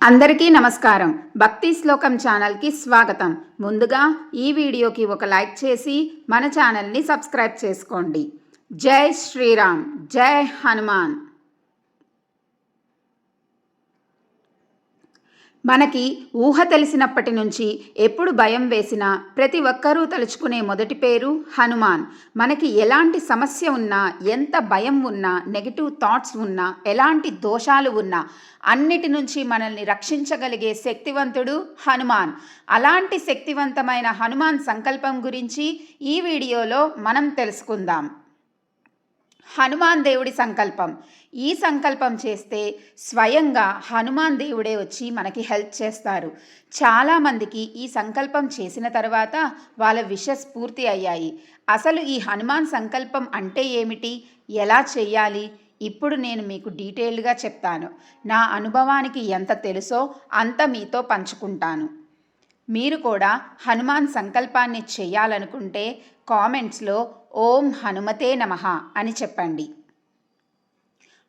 అందరికీ నమస్కారం. భక్తి శ్లోకం ఛానల్కి స్వాగతం. ముందుగా ఈ వీడియోకి ఒక లైక్ చేసి మన ఛానల్ని సబ్స్క్రైబ్ చేసుకోండి. జై శ్రీరామ్. జై హనుమాన్. మనకి ఊహ తెలిసినప్పటి నుంచి ఎప్పుడు భయం వేసినా ప్రతి ఒక్కరూ తలుచుకునే మొదటి పేరు హనుమాన్. మనకి ఎలాంటి సమస్య ఉన్నా ఎంత భయం ఉన్నా నెగిటివ్ థాట్స్ ఉన్నా ఎలాంటి దోషాలు ఉన్నా అన్నిటి నుంచి మనల్ని రక్షించగలిగే శక్తివంతుడు హనుమాన్. అలాంటి శక్తివంతమైన హనుమాన్ సంకల్పం గురించి ఈ వీడియోలో మనం తెలుసుకుందాం. హనుమాన్ దేవుడి సంకల్పం. ఈ సంకల్పం చేస్తే స్వయంగా హనుమాన్ దేవుడే వచ్చి మనకి హెల్ప్ చేస్తారు. చాలామందికి ఈ సంకల్పం చేసిన తర్వాత వాళ్ళ విషస్ పూర్తి అయ్యాయి. అసలు ఈ హనుమాన్ సంకల్పం అంటే ఏమిటి? ఎలా చేయాలి? ఇప్పుడు నేను మీకు డీటెయిల్డ్గా చెప్తాను. నా అనుభవానికి ఎంత తెలుసో అంత మీతో పంచుకుంటాను. మీరు కూడా హనుమాన్ సంకల్పాన్ని చేయాలనుకుంటే కామెంట్స్లో ఓం హనుమతే నమః అని చెప్పండి.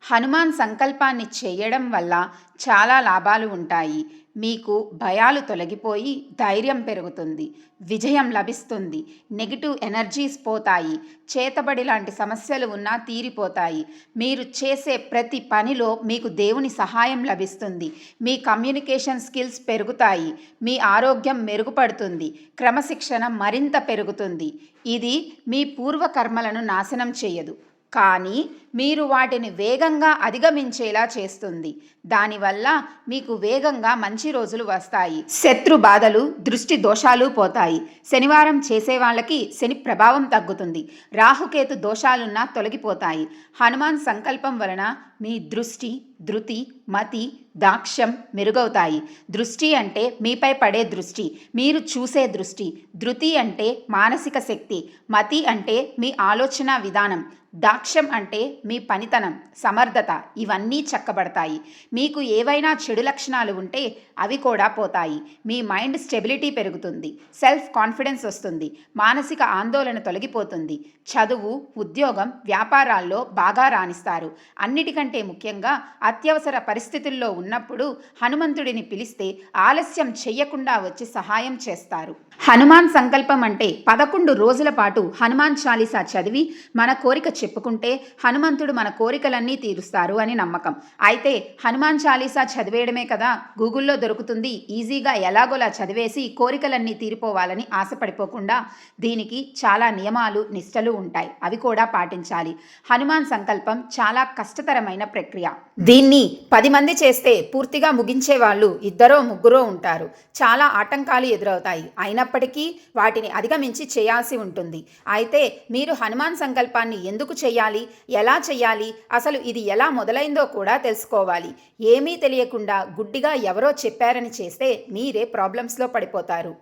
హనుమాన్ సంకల్పాన్ని చేయడం వల్ల చాలా లాభాలు ఉంటాయి. మీకు భయాలు తొలగిపోయి ధైర్యం పెరుగుతుంది. విజయం లభిస్తుంది. నెగిటివ్ ఎనర్జీస్ పోతాయి. చేతబడి లాంటి సమస్యలు ఉన్నా తీరిపోతాయి. మీరు చేసే ప్రతి పనిలో మీకు దేవుని సహాయం లభిస్తుంది. మీ కమ్యూనికేషన్ స్కిల్స్ పెరుగుతాయి. మీ ఆరోగ్యం మెరుగుపడుతుంది. క్రమశిక్షణ మరింత పెరుగుతుంది. ఇది మీ పూర్వకర్మలను నాశనం చేయదు. కానీ మీరు వాటిని వేగంగా అధిగమించేలా చేస్తుంది. దానివల్ల మీకు వేగంగా మంచి రోజులు వస్తాయి. శత్రు బాధలు దృష్టి దోషాలు పోతాయి. శనివారం చేసే వాళ్ళకి శని ప్రభావం తగ్గుతుంది. రాహుకేతు దోషాలున్నా తొలగిపోతాయి. హనుమాన్ సంకల్పం వలన మీ దృష్టి ధృతి మతి దాక్ష్యం మెరుగవుతాయి. దృష్టి అంటే మీపై పడే దృష్టి మీరు చూసే దృష్టి. ధృతి అంటే మానసిక శక్తి. మతి అంటే మీ ఆలోచన విధానం. దాక్ష్యం అంటే మీ పనితనం సమర్థత ఇవన్నీ చక్కబడతాయి. మీకు ఏవైనా చెడు లక్షణాలు ఉంటే అవి కూడా పోతాయి. మీ మైండ్ స్టెబిలిటీ పెరుగుతుంది. సెల్ఫ్ కాన్ఫిడెన్స్ వస్తుంది. మానసిక ఆందోళన తొలగిపోతుంది. చదువు ఉద్యోగం వ్యాపారాల్లో బాగా రాణిస్తారు. అన్నిటికంటే ముఖ్యంగా అత్యవసర పరిస్థితుల్లో ఉన్నప్పుడు హనుమంతుడిని పిలిస్తే ఆలస్యం చెయ్యకుండా వచ్చి సహాయం చేస్తారు. హనుమాన్ సంకల్పం అంటే పదకొండు రోజుల పాటు హనుమాన్ చాలీసా చదివి మన కోరిక చెప్పుకుంటే హనుమంతుడు మన కోరికలన్నీ తీరుస్తారు అని నమ్మకం. అయితే హనుమాన్ చాలీసా చదివేయడమే కదా గూగుల్లో దొరుకుతుంది ఈజీగా ఎలాగోలా చదివేసి కోరికలన్నీ తీరిపోవాలని ఆశపడిపోకుండా దీనికి చాలా నియమాలు నిష్టలు ఉంటాయి. అవి కూడా పాటించాలి. హనుమాన్ సంకల్పం చాలా కష్టతరమైన ప్రక్రియ. దీన్ని పది మంది చేస్తే పూర్తిగా ముగించే వాళ్ళు ఇద్దరో ముగ్గురో ఉంటారు. చాలా ఆటంకాలు ఎదురవుతాయి. అయినప్పటికీ వాటిని అధిగమించి చేయాల్సి ఉంటుంది. అయితే మీరు హనుమాన్ సంకల్పాన్ని ఎందుకు చేయాలి? ఎలా చేయాలి? అసలు ఇది ఎలా మొదలైందో కూడా తెలుసుకోవాలి. ఏమీ తెలియకుండా గుడ్డిగా ఎవరో చెప్పారని చేస్తే మీరే ప్రాబ్లమ్స్లో పడిపోతారు.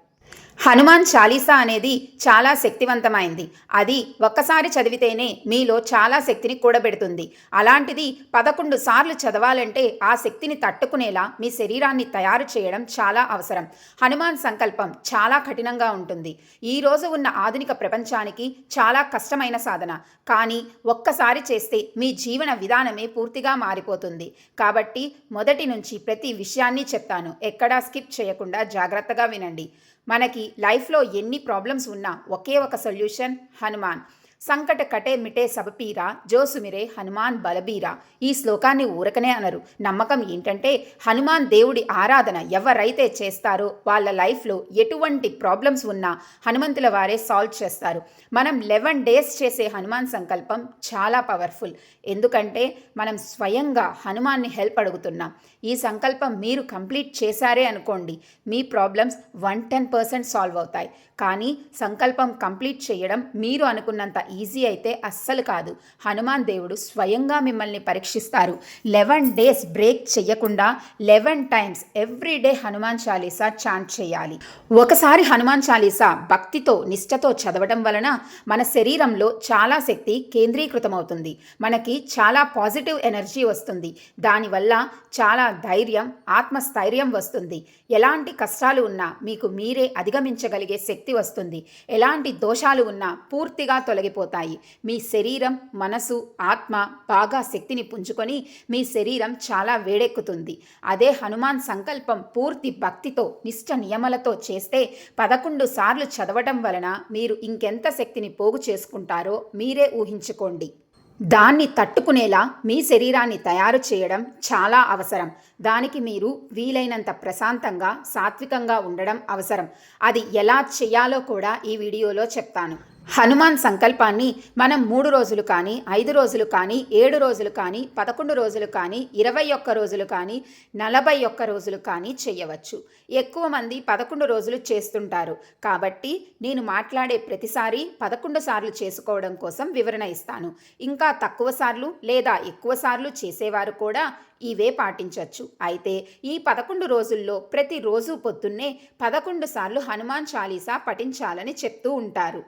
హనుమాన్ చాలీసా అనేది చాలా శక్తివంతమైంది. అది ఒక్కసారి చదివితేనే మీలో చాలా శక్తిని కూడబెడుతుంది. అలాంటిది పదకొండు సార్లు చదవాలంటే ఆ శక్తిని తట్టుకునేలా మీ శరీరాన్ని తయారు చేయడం చాలా అవసరం. హనుమాన్ సంకల్పం చాలా కఠినంగా ఉంటుంది. ఈ రోజు ఉన్న ఆధునిక ప్రపంచానికి చాలా కష్టమైన సాధన. కానీ ఒక్కసారి చేస్తే మీ జీవన విధానమే పూర్తిగా మారిపోతుంది. కాబట్టి మొదటి నుంచి ప్రతి విషయాన్ని చెప్తాను. ఎక్కడా స్కిప్ చేయకుండా జాగ్రత్తగా వినండి. మనకి లైఫ్లో ఎన్ని ప్రాబ్లమ్స్ ఉన్నా ఒకే ఒక సొల్యూషన్ హనుమాన్. సంకట కటే మిటే సబపీరా జోసుమిరే హనుమాన్ బలబీరా. ఈ శ్లోకాన్ని ఊరకనే అనరు. నమ్మకం ఏంటంటే హనుమాన్ దేవుడి ఆరాధన ఎవరైతే చేస్తారో వాళ్ళ లైఫ్లో ఎటువంటి ప్రాబ్లమ్స్ ఉన్నా హనుమంతుల వారే సాల్వ్ చేస్తారు. మనం లెవెన్ డేస్ చేసే హనుమాన్ సంకల్పం చాలా పవర్ఫుల్. ఎందుకంటే మనం స్వయంగా హనుమాన్ని హెల్ప్ అడుగుతున్నాం. ఈ సంకల్పం మీరు కంప్లీట్ చేశారే అనుకోండి మీ problems one ten percent solve అవుతాయి. కానీ సంకల్పం కంప్లీట్ చేయడం మీరు అనుకున్నంత ఈజీ అయితే అస్సలు కాదు. హనుమాన్ దేవుడు స్వయంగా మిమ్మల్ని పరీక్షిస్తారు. లెవెన్ డేస్ బ్రేక్ చేయకుండా eleven times every day Hanuman Chalisa chant చేయాలి. ఒకసారి హనుమాన్ చాలీసా భక్తితో నిష్టతో చదవడం వలన మన శరీరంలో చాలా శక్తి కేంద్రీకృతమవుతుంది. మనకి చాలా పాజిటివ్ ఎనర్జీ వస్తుంది. దానివల్ల చాలా ధైర్యం ఆత్మస్థైర్యం వస్తుంది. ఎలాంటి కష్టాలు ఉన్నా మీకు మీరే అధిగమించగలిగే శక్తి వస్తుంది. ఎలాంటి దోషాలు ఉన్నా పూర్తిగా తొలగి తొలగిపోతాయి మీ శరీరం మనసు ఆత్మ బాగా శక్తిని పుంజుకొని మీ శరీరం చాలా వేడెక్కుతుంది. అదే హనుమాన్ సంకల్పం పూర్తి భక్తితో నిష్ట నియమలతో చేస్తే పదకొండు సార్లు చదవటం వలన మీరు ఇంకెంత శక్తిని పోగు చేసుకుంటారో మీరే ఊహించుకోండి. దాన్ని తట్టుకునేలా మీ శరీరాన్ని తయారు చేయడం చాలా అవసరం. దానికి మీరు వీలైనంత ప్రశాంతంగా సాత్వికంగా ఉండడం అవసరం. అది ఎలా చేయాలో కూడా ఈ వీడియోలో చెప్తాను. హనుమాన్ సంకల్పాన్ని మనం మూడు రోజులు కానీ ఐదు రోజులు కానీ ఏడు రోజులు కానీ పదకొండు రోజులు కానీ ఇరవై ఒక్క రోజులు కానీ నలభై ఒక్క రోజులు కానీ చేయవచ్చు. ఎక్కువ మంది పదకొండు రోజులు చేస్తుంటారు. కాబట్టి నేను మాట్లాడే ప్రతిసారి పదకొండు సార్లు చేసుకోవడం కోసం వివరణ ఇస్తాను. ఇంకా తక్కువ సార్లు లేదా ఎక్కువ సార్లు చేసేవారు కూడా ఇవే పాటించవచ్చు. అయితే ఈ పదకొండు రోజుల్లో ప్రతిరోజు పొద్దున్నే పదకొండు సార్లు హనుమాన్ చాలీసా పఠించాలని చెప్తూ ఉంటారు.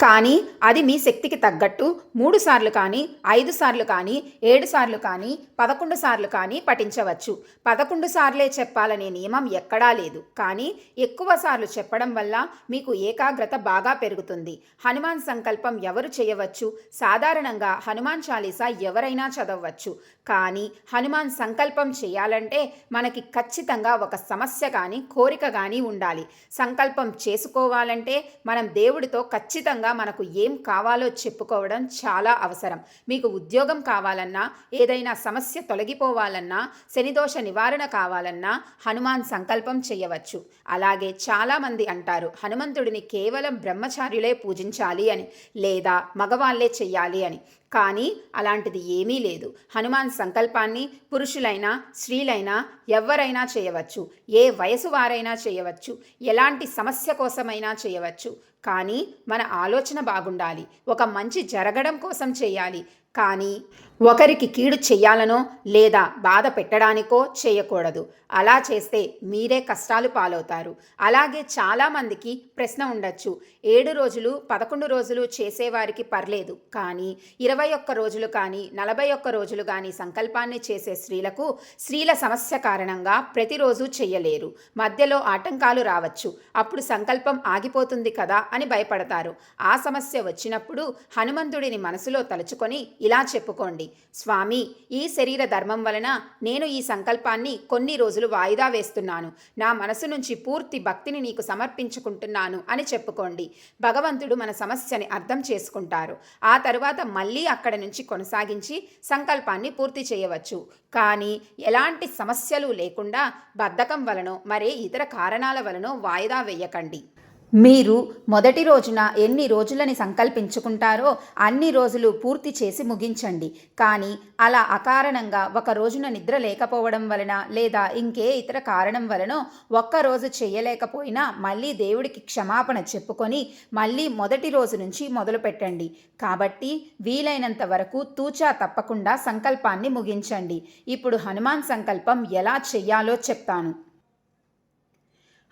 కానీ అది మీ శక్తికి తగ్గట్టు మూడు సార్లు కానీ ఐదు సార్లు కానీ ఏడు సార్లు కానీ పదకొండు సార్లు కానీ పఠించవచ్చు. పదకొండు సార్లే చెప్పాలనే నియమం ఎక్కడా లేదు. కానీ ఎక్కువ సార్లు చెప్పడం వల్ల మీకు ఏకాగ్రత బాగా పెరుగుతుంది. హనుమాన్ సంకల్పం ఎవరు చేయవచ్చు? సాధారణంగా హనుమాన్ చాలీసా ఎవరైనా చదవచ్చు కానీ హనుమాన్ సంకల్పం చేయాలంటే మనకి ఖచ్చితంగా ఒక సమస్య కానీ కోరిక కానీ ఉండాలి. సంకల్పం చేసుకోవాలంటే మనం దేవుడితో ఖచ్చితంగా మనకు ఏం కావాలో చెప్పుకోవడం చాలా అవసరం. మీకు ఉద్యోగం కావాలన్నా ఏదైనా సమస్య తొలగిపోవాలన్నా శనిదోష నివారణ కావాలన్నా హనుమాన్ సంకల్పం చేయవచ్చు. అలాగే చాలామంది అంటారు హనుమంతుడిని కేవలం బ్రహ్మచార్యులే పూజించాలి అని లేదా మగవాళ్ళే చెయ్యాలి అని. కానీ అలాంటిది ఏమీ లేదు. హనుమాన్ సంకల్పాన్ని పురుషులైనా స్త్రీలైనా ఎవరైనా చేయవచ్చు. ఏ వయసు వారైనా చేయవచ్చు. ఎలాంటి సమస్య కోసమైనా చేయవచ్చు. కానీ మన ఆలోచన బాగుండాలి. ఒక మంచి జరగడం కోసం చేయాలి. కానీ ఒకరికి కీడు చెయ్యాలనో లేదా బాధ పెట్టడానికో చేయకూడదు. అలా చేస్తే మీరే కష్టాలు పాలవుతారు. అలాగే చాలామందికి ప్రశ్న ఉండొచ్చు. ఏడు రోజులు పదకొండు రోజులు చేసేవారికి పర్లేదు. కానీ ఇరవై ఒక్క రోజులు కానీ నలభై ఒక్క రోజులు కానీ సంకల్పాన్ని చేసే స్త్రీలకు స్త్రీల సమస్య కారణంగా ప్రతిరోజు చెయ్యలేరు. మధ్యలో ఆటంకాలు రావచ్చు. అప్పుడు సంకల్పం ఆగిపోతుంది కదా అని భయపడతారు. ఆ సమస్య వచ్చినప్పుడు హనుమంతుడిని మనసులో తలుచుకొని ఇలా చెప్పుకోండి. స్వామి ఈ శరీర ధర్మం వలన నేను ఈ సంకల్పాన్ని కొన్ని రోజులు వాయిదా వేస్తున్నాను. నా మనసు నుంచి పూర్తి భక్తిని నీకు సమర్పించుకుంటున్నాను అని చెప్పుకోండి. భగవంతుడు మన సమస్యని అర్థం చేసుకుంటారు. ఆ తరువాత మళ్ళీ అక్కడ నుంచి కొనసాగించి సంకల్పాన్ని పూర్తి చేయవచ్చు. కానీ ఎలాంటి సమస్యలు లేకుండా బద్ధకం వలనో మరే ఇతర కారణాల వలనో వాయిదా వేయకండి. మీరు మొదటి రోజున ఎన్ని రోజులని సంకల్పించుకుంటారో అన్ని రోజులు పూర్తి చేసి ముగించండి. కానీ అలా అకారణంగా ఒక రోజున నిద్ర లేకపోవడం వలన లేదా ఇంకే ఇతర కారణం వలనో ఒక్క రోజు చేయలేకపోయినా మళ్ళీ దేవుడికి క్షమాపణ చెప్పుకొని మళ్ళీ మొదటి రోజు నుంచి మొదలు పెట్టండి. కాబట్టి వీలైనంత వరకు తూచా తప్పకుండా సంకల్పాన్ని ముగించండి. ఇప్పుడు హనుమాన్ సంకల్పం ఎలా చెయ్యాలో చెప్తాను.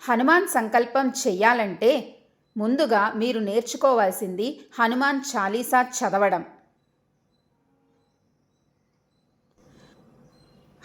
హనుమాన్ సంకల్పం చెయ్యాలంటే ముందుగా మీరు నేర్చుకోవాల్సింది హనుమాన్ చాలీసా చదవడం.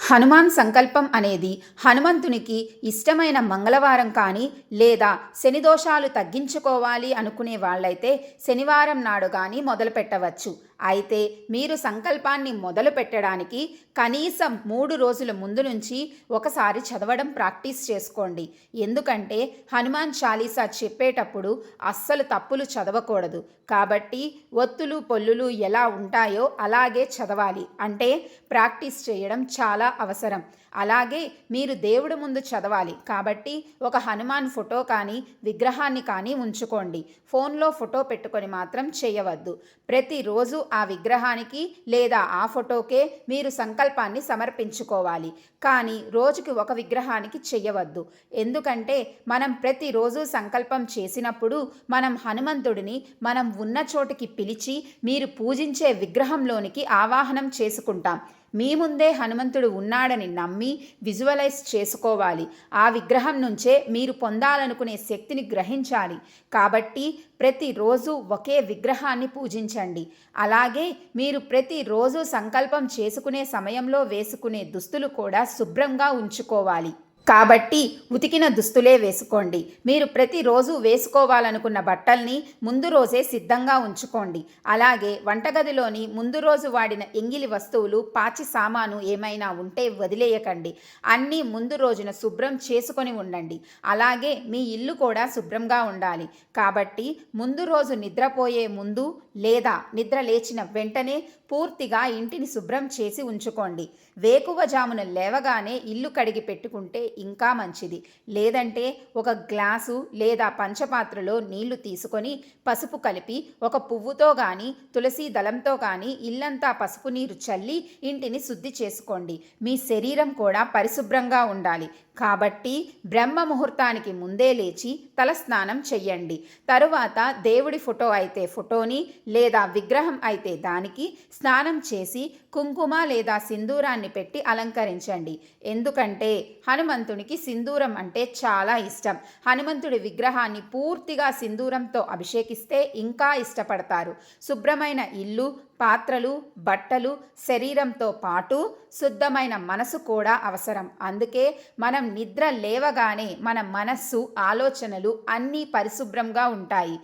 హనుమాన్ సంకల్పం అనేది హనుమంతునికి ఇష్టమైన మంగళవారం కానీ లేదా శని దోషాలు తగ్గించుకోవాలి అనుకునే వాళ్ళైతే శనివారం నాడు కానీ మొదలుపెట్టవచ్చు అయితే మీరు సంకల్పాన్ని మొదలు పెట్టడానికి కనీసం మూడు రోజుల ముందు నుంచి ఒకసారి చదవడం ప్రాక్టీస్ చేసుకోండి. ఎందుకంటే హనుమాన్ చాలీసా చెప్పేటప్పుడు అస్సలు తప్పులు చదవకూడదు. కాబట్టి ఒత్తులు పొల్లులు ఎలా ఉంటాయో అలాగే చదవాలి. అంటే ప్రాక్టీస్ చేయడం చాలా అవసరం. అలాగే మీరు దేవుడి ముందు చదవాలి. కాబట్టి ఒక హనుమాన్ ఫోటో కానీ విగ్రహాన్ని కానీ ఉంచుకోండి. ఫోన్లో ఫోటో పెట్టుకొని మాత్రం చేయవద్దు. ప్రతిరోజు ఆ విగ్రహానికి లేదా ఆ ఫోటోకే మీరు సంకల్పాన్ని సమర్పించుకోవాలి. కానీ రోజుకి ఒక విగ్రహానికి చేయవద్దు ఎందుకంటే మనం ప్రతిరోజు సంకల్పం చేసినప్పుడు మనం హనుమంతుడిని మనం ఉన్న చోటికి పిలిచి మీరు పూజించే విగ్రహంలోనికి ఆవాహనం చేసుకుంటాం. మీ ముందే హనుమంతుడు ఉన్నాడని నమ్మి విజువలైజ్ చేసుకోవాలి. ఆ విగ్రహం నుంచే మీరు పొందాలనుకునే శక్తిని గ్రహించాలి. కాబట్టి ప్రతిరోజు ఒకే విగ్రహాన్ని పూజించండి. అలాగే మీరు ప్రతిరోజు సంకల్పం చేసుకునే సమయంలో వేసుకునే దుస్తులు కూడా శుభ్రంగా ఉంచుకోవాలి. కాబట్టి ఉతికిన దుస్తులే వేసుకోండి. మీరు ప్రతిరోజు వేసుకోవాలనుకున్న బట్టల్ని ముందు రోజే సిద్ధంగా ఉంచుకోండి. అలాగే వంటగదిలోని ముందు రోజు వాడిన ఎంగిలి వస్తువులు పాచి సామాను ఏమైనా ఉంటే వదిలేయకండి. అన్నీ ముందు రోజున శుభ్రం చేసుకొని ఉండండి. అలాగే మీ ఇల్లు కూడా శుభ్రంగా ఉండాలి. కాబట్టి ముందు రోజు నిద్రపోయే ముందు లేదా నిద్ర లేచిన వెంటనే పూర్తిగా ఇంటిని శుభ్రం చేసి ఉంచుకోండి. వేకువజామున లేవగానే ఇల్లు కడిగి పెట్టుకుంటే ఇంకా మంచిది. లేదంటే ఒక గ్లాసు లేదా పంచపాత్రలో నీళ్ళు తీసుకొని పసుపు కలిపి ఒక పువ్వుతో కానీ తులసి దళంతో కానీ ఇల్లంతా పసుపు నీరు చల్లి ఇంటిని శుద్ధి చేసుకోండి. మీ శరీరం కూడా పరిశుభ్రంగా ఉండాలి. కాబట్టి బ్రహ్మ ముహూర్తానికి ముందే లేచి తలస్నానం చెయ్యండి. తరువాత దేవుడి ఫోటో అయితే ఫోటోని లేదా విగ్రహం అయితే దానికి స్నానం చేసి కుంకుమ లేదా సింధూరాన్ని పెట్టి అలంకరించండి. ఎందుకంటే హనుమంతునికి సింధూరం అంటే చాలా ఇష్టం. హనుమంతుడి విగ్రహాన్ని పూర్తిగా సింధూరంతో అభిషేకిస్తే ఇంకా ఇష్టపడతారు. శుభ్రమైన ఇల్లు పాత్రలు బట్టలు శరీరంతో పాటు శుద్ధమైన మనసు కూడా అవసరం. అందుకే మనం నిద్ర లేవగానే మన మనస్సు ఆలోచనలు అన్నీ పరిశుభ్రంగా ఉంటాయి.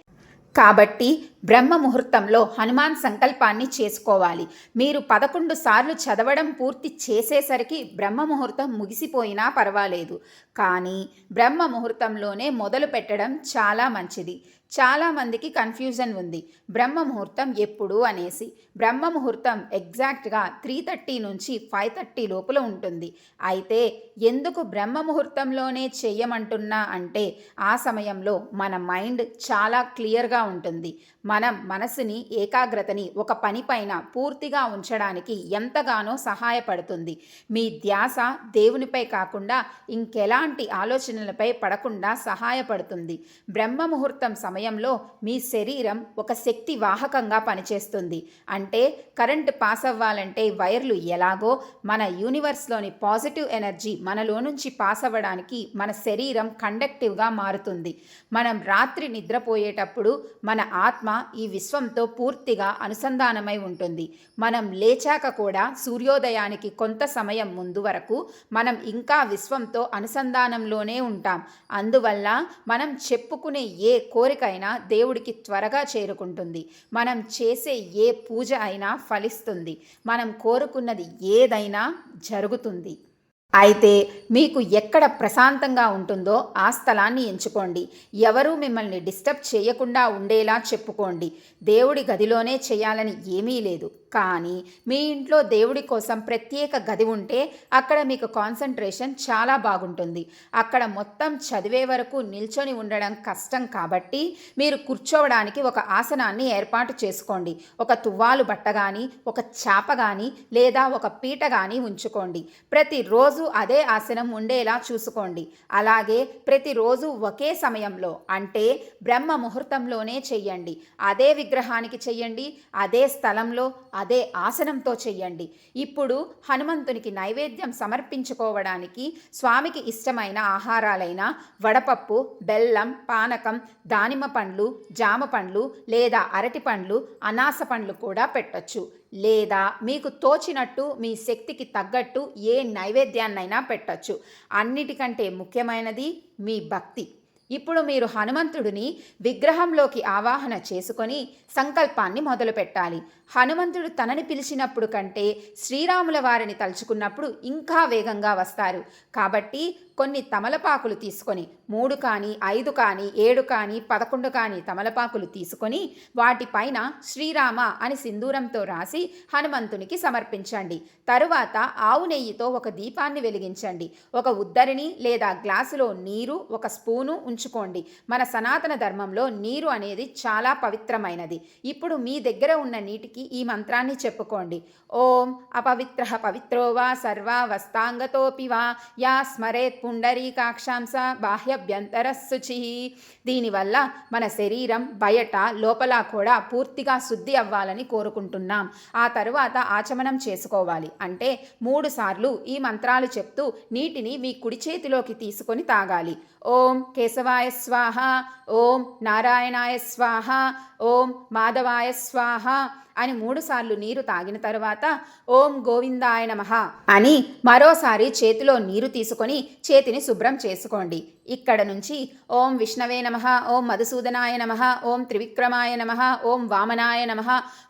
కాబట్టి బ్రహ్మ ముహూర్తంలో హనుమాన్ సంకల్పాన్ని చేసుకోవాలి. మీరు పదకొండు సార్లు చదవడం పూర్తి చేసేసరికి బ్రహ్మ ముహూర్తం ముగిసిపోయినా పర్వాలేదు. కానీ బ్రహ్మ ముహూర్తంలోనే మొదలు పెట్టడం చాలా మంచిది. చాలామందికి కన్ఫ్యూజన్ ఉంది. బ్రహ్మ ముహూర్తం ఎప్పుడు అనేసి బ్రహ్మ ముహూర్తం ఎగ్జాక్ట్గా త్రీ థర్టీ నుంచి ఫైవ్ థర్టీ లోపల ఉంటుంది. అయితే ఎందుకు బ్రహ్మ ముహూర్తంలోనే చేయమంటున్నా అంటే ఆ సమయంలో మన మైండ్ చాలా క్లియర్గా ఉంటుంది. మనం మనసుని ఏకాగ్రతని ఒక పనిపైన పూర్తిగా ఉంచడానికి ఎంతగానో సహాయపడుతుంది. మీ ధ్యాస దేవునిపై కాకుండా ఇంకెలాంటి ఆలోచనలపై పడకుండా సహాయపడుతుంది. బ్రహ్మ ముహూర్తం సమయంలో మీ శరీరం ఒక శక్తి వాహకంగా పనిచేస్తుంది. అంటే కరెంట్ పాస్ అవ్వాలంటే వైర్లు ఎలాగో మన యూనివర్స్లోని పాజిటివ్ ఎనర్జీ మనలో నుంచి పాస్ అవ్వడానికి మన శరీరం కండక్టివ్గా మారుతుంది. మనం రాత్రి నిద్రపోయేటప్పుడు మన ఆత్మ ఈ విశ్వంతో పూర్తిగా అనుసంధానమై ఉంటుంది. మనం లేచాక కూడా సూర్యోదయానికి కొంత సమయం ముందు వరకు మనం ఇంకా విశ్వంతో అనుసంధానంలోనే ఉంటాం. అందువల్ల మనం చెప్పుకునే ఏ కోరికైనా దేవుడికి త్వరగా చేరుకుంటుంది. మనం చేసే ఏ పూజ అయినా ఫలిస్తుంది. మనం కోరుకున్నది ఏదైనా జరుగుతుంది. అయితే మీకు ఎక్కడ ప్రశాంతంగా ఉంటుందో ఆ స్థలాన్ని ఎంచుకోండి. ఎవరూ మిమ్మల్ని డిస్టర్బ్ చేయకుండా ఉండేలా చెప్పుకోండి. దేవుడి గదిలోనే చేయాలని ఏమీ లేదు. కానీ మీ ఇంట్లో దేవుడి కోసం ప్రత్యేక గది ఉంటే అక్కడ మీకు కాన్సన్ట్రేషన్ చాలా బాగుంటుంది. అక్కడ మొత్తం చదివే వరకు నిల్చొని ఉండడం కష్టం కాబట్టి మీరు కూర్చోవడానికి ఒక ఆసనాన్ని ఏర్పాటు చేసుకోండి. ఒక తువ్వాలు బట్ట కానీ ఒక చాప కానీ లేదా ఒక పీట కానీ ఉంచుకోండి. ప్రతిరోజు అదే ఆసనం ఉండేలా చూసుకోండి. అలాగే ప్రతిరోజు ఒకే సమయంలో అంటే బ్రహ్మ ముహూర్తంలోనే చెయ్యండి. అదే విగ్రహానికి చెయ్యండి అదే స్థలంలో అదే ఆసనంతో చెయ్యండి. ఇప్పుడు హనుమంతునికి నైవేద్యం సమర్పించుకోవడానికి స్వామికి ఇష్టమైన ఆహారాలైన వడపప్పు బెల్లం పానకం దానిమ్మ పండ్లు జామ పండ్లు లేదా అరటి పండ్లు అనాస పండ్లు కూడా పెట్టొచ్చు. లేదా మీకు తోచినట్టు మీ శక్తికి తగ్గట్టు ఏ నైవేద్యాన్నైనా పెట్టొచ్చు. అన్నిటికంటే ముఖ్యమైనది మీ భక్తి. ఇప్పుడు మీరు హనుమంతుడిని విగ్రహంలోకి ఆవాహన చేసుకొని సంకల్పాన్ని మొదలుపెట్టాలి. హనుమంతుడు తనని పిలిచినప్పుడు కంటే శ్రీరాముల వారిని తలుచుకున్నప్పుడు ఇంకా వేగంగా వస్తారు. కాబట్టి కొన్ని తమలపాకులు తీసుకొని మూడు కానీ ఐదు కానీ ఏడు కానీ పదకొండు కానీ తమలపాకులు తీసుకొని వాటిపైన శ్రీరామ అని సింధూరంతో రాసి హనుమంతునికి సమర్పించండి. తరువాత ఆవు నెయ్యితో ఒక దీపాన్ని వెలిగించండి. ఒక ఉద్దరిని లేదా గ్లాసులో నీరు ఒక స్పూను ఉంచుకోండి. మన సనాతన ధర్మంలో నీరు అనేది చాలా పవిత్రమైనది. ఇప్పుడు మీ దగ్గర ఉన్న నీటికి ఈ మంత్రాన్ని చెప్పుకోండి. ఓం అపవిత్ర పవిత్రోవా సర్వ వస్తాంగతోపివా యా స్మరేత్ పుండరీకాక్షాంస బాహ్యభ్యంతర శుచి దీనివల్ల మన శరీరం బయట లోపల కూడా పూర్తిగా శుద్ధి అవ్వాలని కోరుకుంటున్నాం. ఆ తరువాత ఆచమనం చేసుకోవాలి. అంటే మూడు సార్లు ఈ మంత్రాలు చెప్తూ నీటిని మీ కుడి చేతిలోకి తీసుకొని తాగాలి. ఓం కేశవాయ స్వాహ ఓం నారాయణాయ స్వాహ ఓం మాధవాయ స్వాహ అని మూడుసార్లు నీరు తాగిన తరువాత ఓం గోవిందాయ నమః అని మరోసారి చేతిలో నీరు తీసుకొని చేతిని శుభ్రం చేసుకోండి. ఇక్కడ నుంచి ఓం విష్ణవే నమ ఓం మధుసూదనాయ నమ ఓం త్రివిక్రమాయ నమ ఓం వామనాయ నమ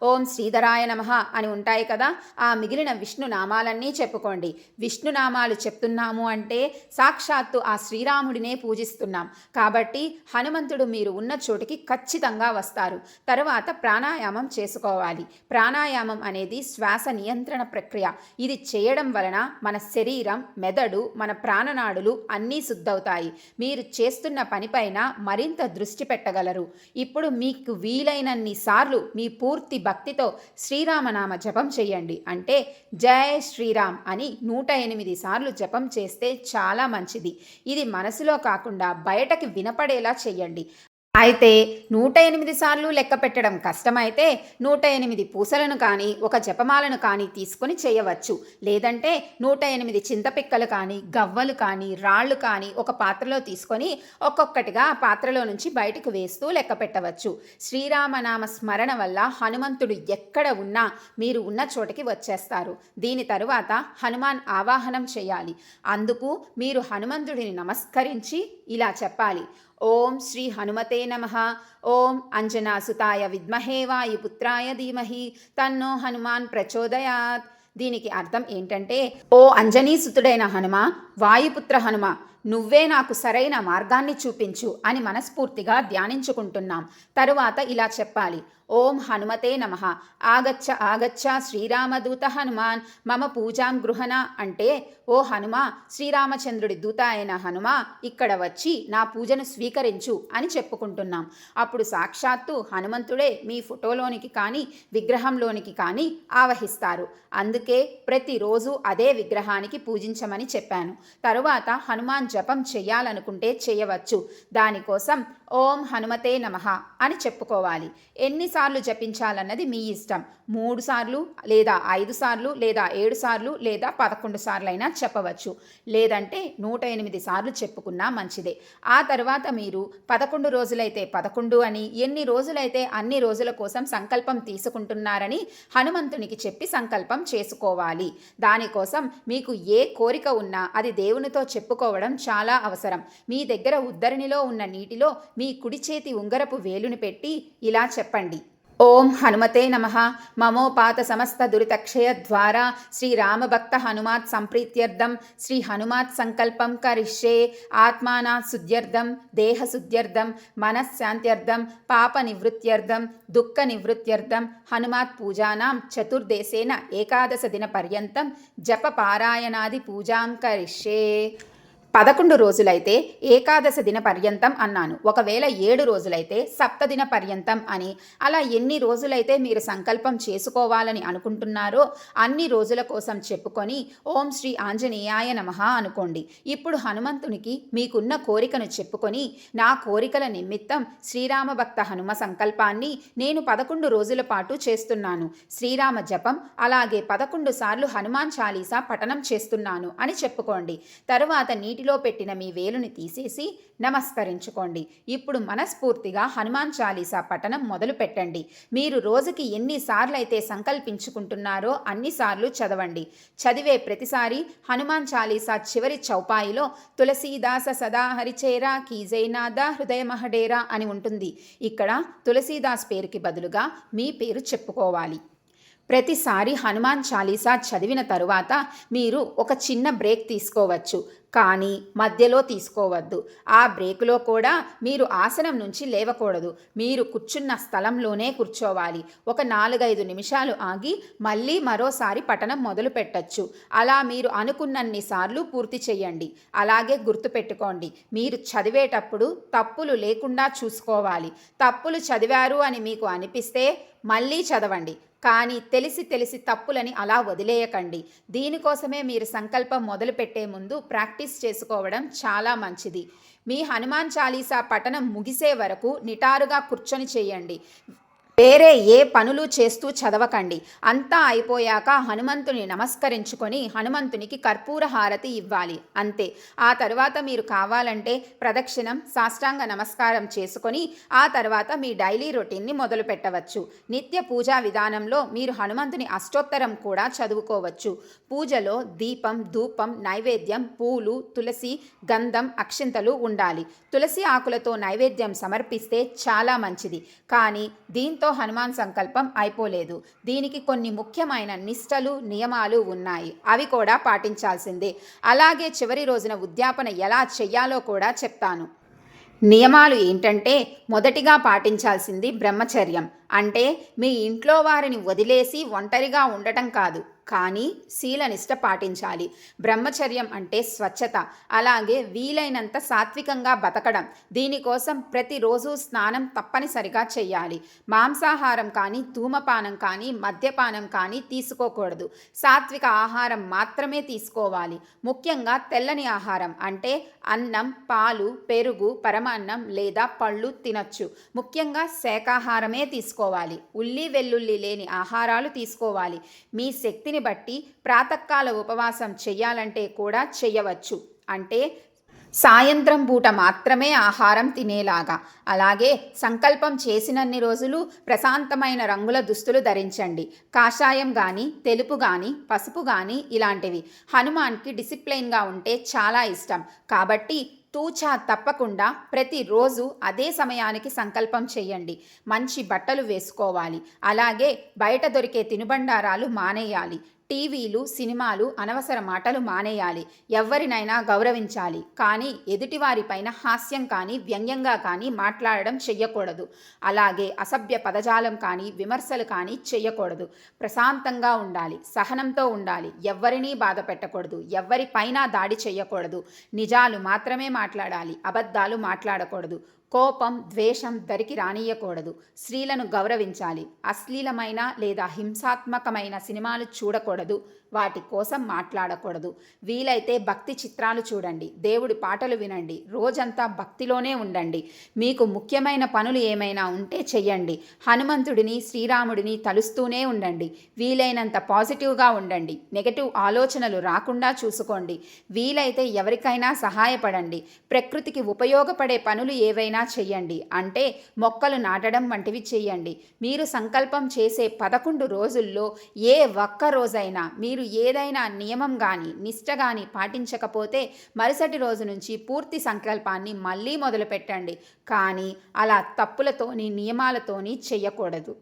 ఓం శ్రీధరాయ నమ అని ఉంటాయి కదా ఆ మిగిలిన విష్ణు నామాలన్నీ చెప్పుకోండి. విష్ణు నామాలు చెప్తున్నాము అంటే సాక్షాత్తు ఆ శ్రీరాముడినే పూజిస్తున్నాం. కాబట్టి హనుమంతుడు మీరు ఉన్న చోటికి ఖచ్చితంగా వస్తారు. తరువాత ప్రాణాయామం చేసుకోవాలి. ప్రాణాయామం అనేది శ్వాస నియంత్రణ ప్రక్రియ. ఇది చేయడం వలన మన శరీరం మెదడు మన ప్రాణనాడులు అన్నీ శుద్ధవుతాయి. మీరు చేస్తున్న పనిపైన మరింత దృష్టి పెట్టగలరు. ఇప్పుడు మీకు వీలైనన్ని సార్లు మీ పూర్తి భక్తితో శ్రీరామనామ జపం చేయండి. అంటే జై శ్రీరామ్ అని నూట ఎనిమిది సార్లు జపం చేస్తే చాలా మంచిది. ఇది మనసులో కాకుండా బయటకి వినపడేలా చేయండి. అయితే నూట ఎనిమిది సార్లు లెక్క పెట్టడం కష్టమైతే నూట ఎనిమిది పూసలను కానీ ఒక జపమాలను కానీ తీసుకొని చేయవచ్చు. లేదంటే నూట ఎనిమిది చింతపిక్కలు కానీ గవ్వలు కానీ రాళ్ళు కానీ ఒక పాత్రలో తీసుకొని ఒక్కొక్కటిగా ఆ పాత్రలో నుంచి బయటకు వేస్తూ లెక్క పెట్టవచ్చు. శ్రీరామనామ స్మరణ వల్ల హనుమంతుడు ఎక్కడ ఉన్నా మీరు ఉన్న చోటకి వచ్చేస్తారు. దీని తరువాత హనుమాన్ ఆవాహనం చేయాలి. అందుకు మీరు హనుమంతుడిని నమస్కరించి ఇలా చెప్పాలి. ఓం శ్రీ హనుమతే నమ. ఓం అంజనాసుతాయ విద్మహే వాయుపుత్రాయ ధీమహి. తన్నో హనుమాన్ ప్రచోదయాత్. దీనికి అర్థం ఏంటంటే ఓ అంజనీసుతుడైన హనుమ వాయుపుత్ర హనుమ నువ్వే నాకు సరైన మార్గాన్ని చూపించు అని మనస్ఫూర్తిగా ధ్యానించుకుంటున్నాం. తరువాత ఇలా చెప్పాలి. ఓం హనుమతే నమ. ఆగచ్చ ఆగచ్చ శ్రీరామదూత హనుమాన్ మమ పూజాం గృహణ అంటే ఓ హనుమ శ్రీరామచంద్రుడి దూత అయిన హనుమ ఇక్కడ వచ్చి నా పూజను స్వీకరించు అని చెప్పుకుంటున్నాం. అప్పుడు సాక్షాత్తు హనుమంతుడే మీ ఫోటోలోనికి కానీ విగ్రహంలోనికి కానీ ఆవహిస్తారు. అందుకే ప్రతిరోజు అదే విగ్రహానికి పూజించమని చెప్పాను. తరువాత హనుమాన్ జపం చేయాలనుకుంటే చేయవచ్చు. దానికోసం ఓం హనుమతే నమః అని చెప్పుకోవాలి. ఎన్నిసార్లు జపించాలన్నది మీ ఇష్టం. మూడు సార్లు లేదా ఐదు సార్లు లేదా ఏడు సార్లు లేదా పదకొండు సార్లు అయినా చెప్పవచ్చు. లేదంటే నూట ఎనిమిది సార్లు చెప్పుకున్నా మంచిదే. ఆ తర్వాత మీరు పదకొండు రోజులైతే పదకొండు అని ఎన్ని రోజులైతే అన్ని రోజుల కోసం సంకల్పం తీసుకుంటున్నారని హనుమంతునికి చెప్పి సంకల్పం చేసుకోవాలి. దానికోసం మీకు ఏ కోరిక ఉన్నా అది దేవునితో చెప్పుకోవడం చాలా అవసరం. మీ దగ్గర ఉద్ధరణిలో ఉన్న నీటిలో మీ కుడి చేతి ఉంగరపు వేలుని పెట్టి ఇలా చెప్పండి. ఓం హనుమతే నమ. మమోపాత సమస్త దురితక్షయ ద్వారా. శ్రీరామభక్త హనుమాత్ సంప్రీత్యర్థం. శ్రీ హనుమాత్ సంకల్పం కరిష్యే. ఆత్మానా శుద్ధ్యర్థం. దేహ శుద్ధ్యర్థం. మనశ్శాంత్యర్థం. పాప నివృత్త్యర్థం. దుఃఖ నివృత్త్యర్థం. హనుమాత్ పూజానాం చతుర్దేశేన ఏకాదశ దిన పర్యంతం జప పారాయణాది పూజాం కరిష్యే. పదకొండు రోజులైతే ఏకాదశ దిన పర్యంతం అన్నాను. ఒకవేళ ఏడు రోజులైతే సప్తదిన పర్యంతం అని. అలా ఎన్ని రోజులైతే మీరు సంకల్పం చేసుకోవాలని అనుకుంటున్నారో అన్ని రోజుల కోసం చెప్పుకొని ఓం శ్రీ ఆంజనేయాయ నమః అనుకోండి. ఇప్పుడు హనుమంతునికి మీకున్న కోరికను చెప్పుకొని నా కోరికల నిమిత్తం శ్రీరామ భక్త హనుమ సంకల్పాన్ని నేను పదకొండు రోజుల పాటు చేస్తున్నాను. శ్రీరామ జపం అలాగే పదకొండు సార్లు హనుమాన్ చాలీసా పఠనం చేస్తున్నాను అని చెప్పుకోండి. తరువాత నీటి నీటిలో పెట్టిన మీ వేలుని తీసేసి నమస్కరించుకోండి. ఇప్పుడు మనస్ఫూర్తిగా హనుమాన్ చాలీసా పఠనం మొదలు పెట్టండి. మీరు రోజుకి ఎన్నిసార్లు అయితే సంకల్పించుకుంటున్నారో అన్నిసార్లు చదవండి. చదివే ప్రతిసారి హనుమాన్ చాలీసా చివరి చౌపాయిలో తులసీదాస సదా హరిచేరా కీజైనాద హృదయ మహడేరా అని ఉంటుంది. ఇక్కడ తులసీదాస్ పేరుకి బదులుగా మీ పేరు చెప్పుకోవాలి. ప్రతిసారి హనుమాన్ చాలీసా చదివిన తరువాత మీరు ఒక చిన్న బ్రేక్ తీసుకోవచ్చు. కానీ మధ్యలో తీసుకోవద్దు. ఆ బ్రేకులో కూడా మీరు ఆసనం నుంచి లేవకూడదు. మీరు కూర్చున్న స్థలంలోనే కూర్చోవాలి. ఒక నాలుగైదు నిమిషాలు ఆగి మళ్ళీ మరోసారి పఠనం మొదలు పెట్టచ్చు. అలా మీరు అనుకున్నన్ని సార్లు పూర్తి చేయండి. అలాగే గుర్తుపెట్టుకోండి. మీరు చదివేటప్పుడు తప్పులు లేకుండా చూసుకోవాలి. తప్పులు చదివారు అని మీకు అనిపిస్తే మళ్ళీ చదవండి. కానీ తెలిసి తెలిసి తప్పులని అలా వదిలేయకండి. దీనికోసమే మీరు సంకల్పం మొదలుపెట్టే ముందు ప్రాక్టీస్ చేసుకోవడం చాలా మంచిది. మీ హనుమాన్ చాలీసా పఠనం ముగిసే వరకు నిటారుగా కూర్చొని చేయండి. వేరే ఏ పనులు చేస్తూ చదవకండి. అంతా అయిపోయాక హనుమంతుని నమస్కరించుకొని హనుమంతునికి కర్పూర హారతి ఇవ్వాలి. అంతే. ఆ తర్వాత మీరు కావాలంటే ప్రదక్షిణం సాష్టాంగ నమస్కారం చేసుకొని ఆ తర్వాత మీ డైలీ రొటీన్ని మొదలు పెట్టవచ్చు. నిత్య పూజా విధానంలో మీరు హనుమంతుని అష్టోత్తరం కూడా చదువుకోవచ్చు. పూజలో దీపం ధూపం నైవేద్యం పూలు తులసి గంధం అక్షింతలు ఉండాలి. తులసి ఆకులతో నైవేద్యం సమర్పిస్తే చాలా మంచిది. కానీ దీంతో హనుమాన్ సంకల్పం అయిపోలేదు. దీనికి కొన్ని ముఖ్యమైన నిష్టలు నియమాలు ఉన్నాయి. అవి కూడా పాటించాల్సిందే. అలాగే చివరి రోజున ఉద్యాపన ఎలా చెయ్యాలో కూడా చెప్తాను. నియమాలు ఏంటంటే మొదటిగా పాటించాల్సింది బ్రహ్మచర్యం. అంటే మీ ఇంట్లో వారిని వదిలేసి ఒంటరిగా ఉండటం కాదు. కానీ శీలనిష్ట పాటించాలి. బ్రహ్మచర్యం అంటే స్వచ్ఛత. అలాగే వీలైనంత సాత్వికంగా బతకడం. దీనికోసం ప్రతిరోజు స్నానం తప్పనిసరిగా చేయాలి మాంసాహారం కానీ ధూమపానం కానీ మద్యపానం కానీ తీసుకోకూడదు. సాత్విక ఆహారం మాత్రమే తీసుకోవాలి. ముఖ్యంగా తెల్లని ఆహారం అంటే అన్నం పాలు పెరుగు పరమాన్నం లేదా పళ్ళు తినచ్చు. ముఖ్యంగా శాకాహారమే తీసుకోవాలి. ఉల్లి వెల్లుల్లి లేని ఆహారాలు తీసుకోవాలి. మీ శక్తిని బట్టి ప్రాతకాల ఉపవాసం చేయాలంటే కూడా చేయవచ్చు. అంటే సాయంత్రం పూట మాత్రమే ఆహారం తినేలాగా. అలాగే సంకల్పం చేసినన్ని రోజులు ప్రశాంతమైన రంగుల దుస్తులు ధరించండి. కాషాయం కానీ తెలుపు కానీ పసుపు కానీ ఇలాంటివి. హనుమాన్కి డిసిప్లైన్గా ఉంటే చాలా ఇష్టం. కాబట్టి తూచా తప్పకుండా ప్రతిరోజు అదే సమయానికి సంకల్పం చేయండి. మంచి బట్టలు వేసుకోవాలి. అలాగే బయట దొరికే తినుబండారాలు మానేయాలి. టీవీలు సినిమాలు అనవసర మాటలు మానేయాలి. ఎవరినైనా గౌరవించాలి. కానీ ఎదుటివారిపైన హాస్యం కానీ వ్యంగ్యంగా కానీ మాట్లాడడం చెయ్యకూడదు. అలాగే అసభ్య పదజాలం కానీ విమర్శలు కానీ చెయ్యకూడదు. ప్రశాంతంగా ఉండాలి. సహనంతో ఉండాలి. ఎవ్వరినీ బాధ పెట్టకూడదు. ఎవ్వరిపైన దాడి చెయ్యకూడదు. నిజాలు మాత్రమే మాట్లాడాలి. అబద్ధాలు మాట్లాడకూడదు. కోపం ద్వేషం దరికి రానియకూడదు స్త్రీలను గౌరవించాలి. అశ్లీలమైన లేదా హింసాత్మకమైన సినిమాలు చూడకూడదు. వాటి కోసం మాట్లాడకూడదు. వీలైతే భక్తి చిత్రాలు చూడండి. దేవుడి పాటలు వినండి. రోజంతా భక్తిలోనే ఉండండి. మీకు ముఖ్యమైన పనులు ఏమైనా ఉంటే చెయ్యండి. హనుమంతుడిని శ్రీరాముడిని తలుస్తూనే ఉండండి. వీలైనంత పాజిటివ్గా ఉండండి. నెగటివ్ ఆలోచనలు రాకుండా చూసుకోండి. వీలైతే ఎవరికైనా సహాయపడండి. ప్రకృతికి ఉపయోగపడే పనులు ఏవైనా చెయ్యండి. అంటే మొక్కలు నాటడం వంటివి చెయ్యండి. మీరు సంకల్పం చేసే పదకొండు రోజుల్లో ఏ ఒక్క రోజైనా మీరు ఏదైనా నియమం కానీ నిష్ట కానీ పాటించకపోతే మరుసటి రోజు నుంచి పూర్తి సంకల్పాన్ని మళ్ళీ మొదలుపెట్టండి. కానీ అలా తప్పులతోని నియమాలతోని చేయకూడదు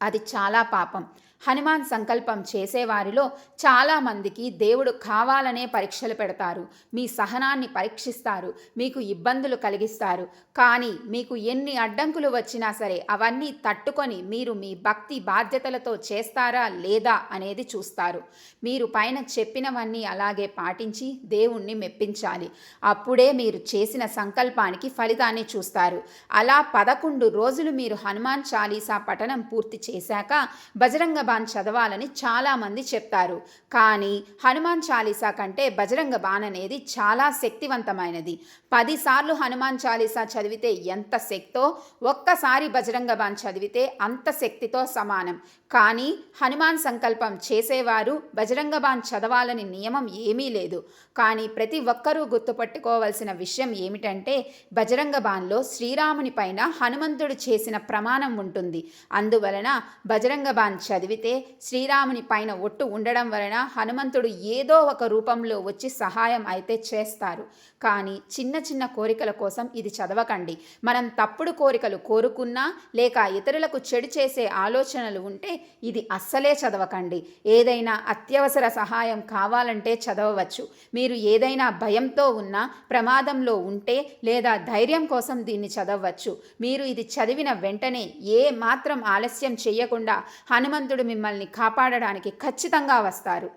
అది చాలా పాపం. హనుమాన్ సంకల్పం చేసేవారిలో చాలామందికి దేవుడు కావాలనే పరీక్షలు పెడతారు. మీ సహనాన్ని పరీక్షిస్తారు. మీకు ఇబ్బందులు కలిగిస్తారు. కానీ మీకు ఎన్ని అడ్డంకులు వచ్చినా సరే అవన్నీ తట్టుకొని మీరు మీ భక్తి బాధ్యతలతో చేస్తారా లేదా అనేది చూస్తారు. మీరు పైన చెప్పినవన్నీ అలాగే పాటించి దేవుణ్ణి మెప్పించాలి. అప్పుడే మీరు చేసిన సంకల్పానికి ఫలితాన్ని చూస్తారు. అలా పదకొండు రోజులు మీరు హనుమాన్ చాలీసా పఠనం పూర్తి చేశాక బజరంగ హనుమాన్ చదవాలని చాలామంది చెప్తారు కానీ హనుమాన్ చాలీసా కంటే బజరంగ బాణ్ అనేది చాలా శక్తివంతమైనది. పదిసార్లు హనుమాన్ చాలీసా చదివితే ఎంత శక్తో? ఒక్కసారి బజరంగ బాన్ చదివితే అంత శక్తితో సమానం. కానీ హనుమాన్ సంకల్పం చేసేవారు బజరంగ బాన్ చదవాలని నియమం ఏమీ లేదు. కానీ ప్రతి ఒక్కరూ గుర్తుపట్టుకోవాల్సిన విషయం ఏమిటంటే బజరంగ బాన్లో శ్రీరాముని పైన హనుమంతుడు చేసిన ప్రమాణం ఉంటుంది. అందువలన బజరంగ బాన్ చదివితే శ్రీరాముని పైన ఒట్టు ఉండడం వలన హనుమంతుడు ఏదో ఒక రూపంలో వచ్చి సహాయం అయితే చేస్తారు. కానీ చిన్న చిన్న కోరికల కోసం ఇది చదవకండి. మనం తప్పుడు కోరికలు కోరుకున్నా లేక ఇతరులకు చెడు చేసే ఆలోచనలు ఉంటే ఇది అస్సలే చదవకండి. ఏదైనా అత్యవసర సహాయం కావాలంటే చదవవచ్చు. మీరు ఏదైనా భయంతో ఉన్నా ప్రమాదంలో ఉంటే లేదా ధైర్యం కోసం దీన్ని చదవచ్చు మీరు ఇది చదివిన వెంటనే ఏ మాత్రం ఆలస్యం చేయకుండా హనుమంతుడు మిమ్మల్ని కాపాడడానికి ఖచ్చితంగా వస్తారు.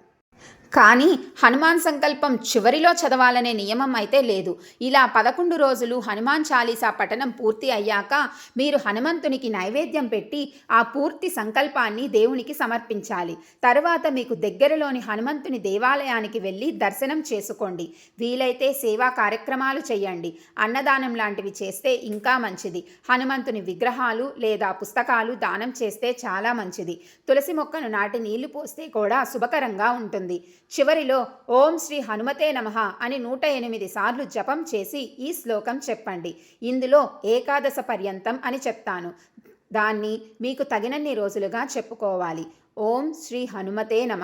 కానీ హనుమాన్ సంకల్పం చివరిలో చదవాలనే నియమం అయితే లేదు. ఇలా పదకొండు రోజులు హనుమాన్ చాలీసా పఠనం పూర్తి అయ్యాక మీరు హనుమంతునికి నైవేద్యం పెట్టి ఆ పూర్తి సంకల్పాన్ని దేవునికి సమర్పించాలి. తర్వాత మీకు దగ్గరలోని హనుమంతుని దేవాలయానికి వెళ్ళి దర్శనం చేసుకోండి. వీలైతే సేవా కార్యక్రమాలు చేయండి. అన్నదానం లాంటివి చేస్తే ఇంకా మంచిది. హనుమంతుని విగ్రహాలు లేదా పుస్తకాలు దానం చేస్తే చాలా మంచిది. తులసి మొక్కను నాటి నీళ్ళు పోస్తే కూడా శుభకరంగా ఉంటుంది. చివరిలో ఓం శ్రీ హనుమతే నమః అని నూట ఎనిమిది సార్లు జపం చేసి ఈ శ్లోకం చెప్పండి. ఇందులో ఏకాదశ పర్యంతం అని చెప్తాను. దాన్ని మీకు తగినన్ని రోజులుగా చెప్పుకోవాలి. ఓం శ్రీ హనుమతే నమ.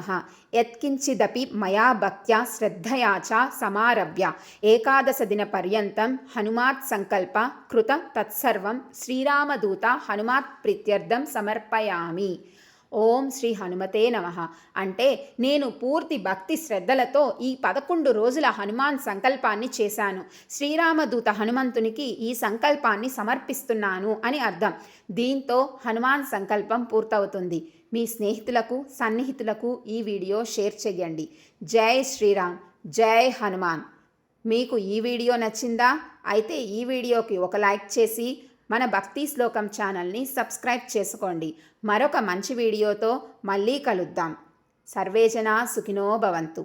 యత్కించిదపి మయా భక్త్యా శ్రద్ధయా చ సమారభ్య ఏకాదశ దిన పర్యంతం హనుమాత్ సంకల్ప కృత తత్సర్వం శ్రీరామదూత హనుమాత్ ప్రీత్యర్థం సమర్పయామి. ఓం శ్రీ హనుమతే నమ. అంటే నేను పూర్తి భక్తి శ్రద్ధలతో ఈ పదకొండు రోజుల హనుమాన్ సంకల్పాన్ని చేశాను. శ్రీరామదూత హనుమంతునికి ఈ సంకల్పాన్ని సమర్పిస్తున్నాను అని అర్థం. దీంతో హనుమాన్ సంకల్పం పూర్తవుతుంది. మీ స్నేహితులకు సన్నిహితులకు ఈ వీడియో షేర్ చేయండి జై శ్రీరామ్ జై హనుమాన్. మీకు ఈ వీడియో నచ్చిందా? అయితే ఈ వీడియోకి ఒక లైక్ చేసి మన భక్తి శ్లోకం ఛానల్ని సబ్స్క్రైబ్ చేసుకోండి. మరొక మంచి వీడియోతో మళ్ళీ కలుద్దాం. సర్వేజన సుఖినో భవంతు.